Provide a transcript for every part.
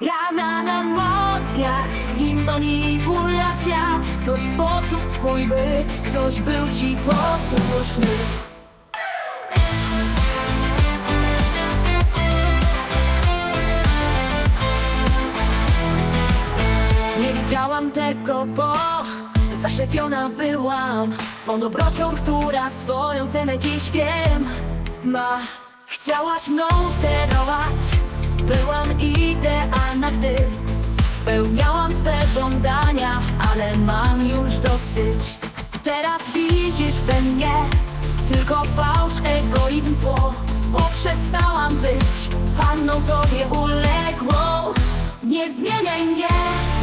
Rana na emocjach i manipulacja. To sposób twój, by ktoś był ci posłuszny. Nie widziałam tego, bo zaszczepiona byłam. Twą dobrocią, która swoją cenę dziś wiem. Ma. Chciałaś mną sterować. Byłam idealna, gdy Spełniałam Twe żądania Ale mam już dosyć. Teraz widzisz we mnie Tylko fałsz, egoizm, zło. Bo przestałam być Panną Tobie uległą Nie zmieniaj mnie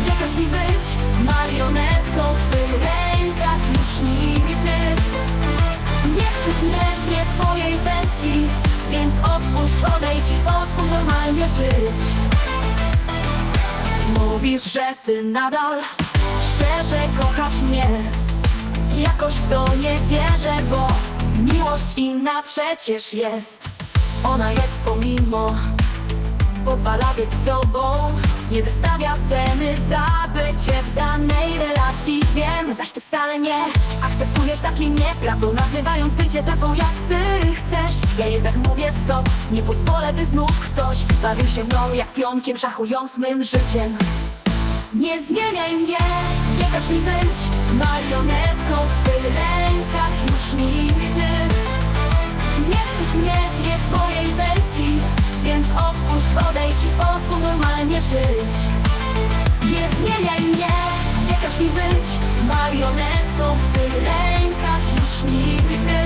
Nie każ mi być. Marionetką w Twych rękach Już nigdy. Nie chcesz mnie, nie twojej wersji Więc odpuść, odejdź i pozwól normalnie żyć Mówisz, że ty nadal szczerze kochasz mnie. Jakoś w to nie wierzę, bo miłość inna przecież jest. Ona jest pomimo pozwala być sobą. Nie wystawia ceny za bycie w danej relacji. Wiem, zaś ty wcale nie akceptujesz taki mnie Prawdą nazywając bycie taką jak ty chcesz. Ja jednak mówię stop, nie pozwolę by znów ktoś Bawił się mną jak pionkiem szachując mym życiem nie zmieniaj mnie, nie każ mi być marionetką w tych rękach już nigdy. Nie chcesz mnie, nie twojej wersji Więc odpuść, odejdź i pozwól normalnie żyć. Nie zmieniaj mnie, nie każ mi być Marionetką w tych rękach już nigdy.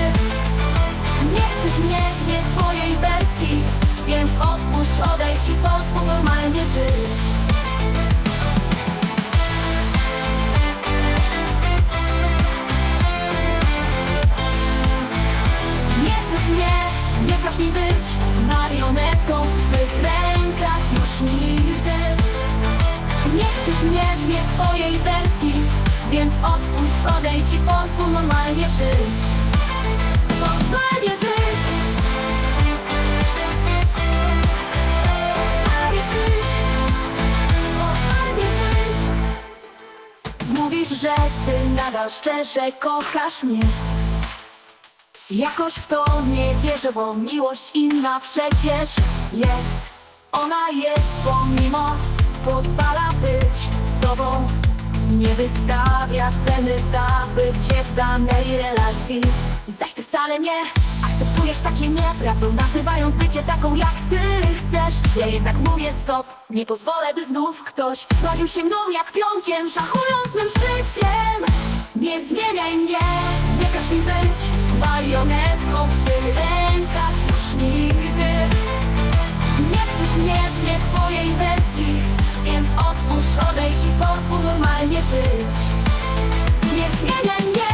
Nie chcesz mnie, nie twojej wersji Więc odpuść, odejdź i pozwól normalnie żyć już nigdy? Nie chcesz mnie, nie twojej wersji. Więc odpuść, odejdź i pozwól normalnie żyć. Normalnie żyć. Mówisz, że ty nadal szczerze kochasz mnie. Jakoś w to nie wierzę, bo miłość inna przecież jest Ona jest pomimo, pozwala być sobą. Nie wystawia ceny za bycie w danej relacji. Zaś ty wcale nie akceptujesz takie mnie Prawdą nazywając bycie taką jak ty chcesz. Ja jednak mówię stop, nie pozwolę by znów ktoś Bawił się mną jak pionkiem, szachując mym życiem. Nie zmieniaj mnie, nie każ mi być marionetką żyć. Nie zmieniaj mnie,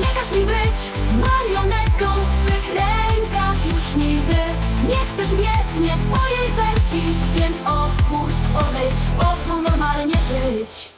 nie każ mi być marionetką w twych rękach. Już nigdy Nie chcesz mnie, nie twojej wersji Więc odpuść, odejdź, pozwól normalnie żyć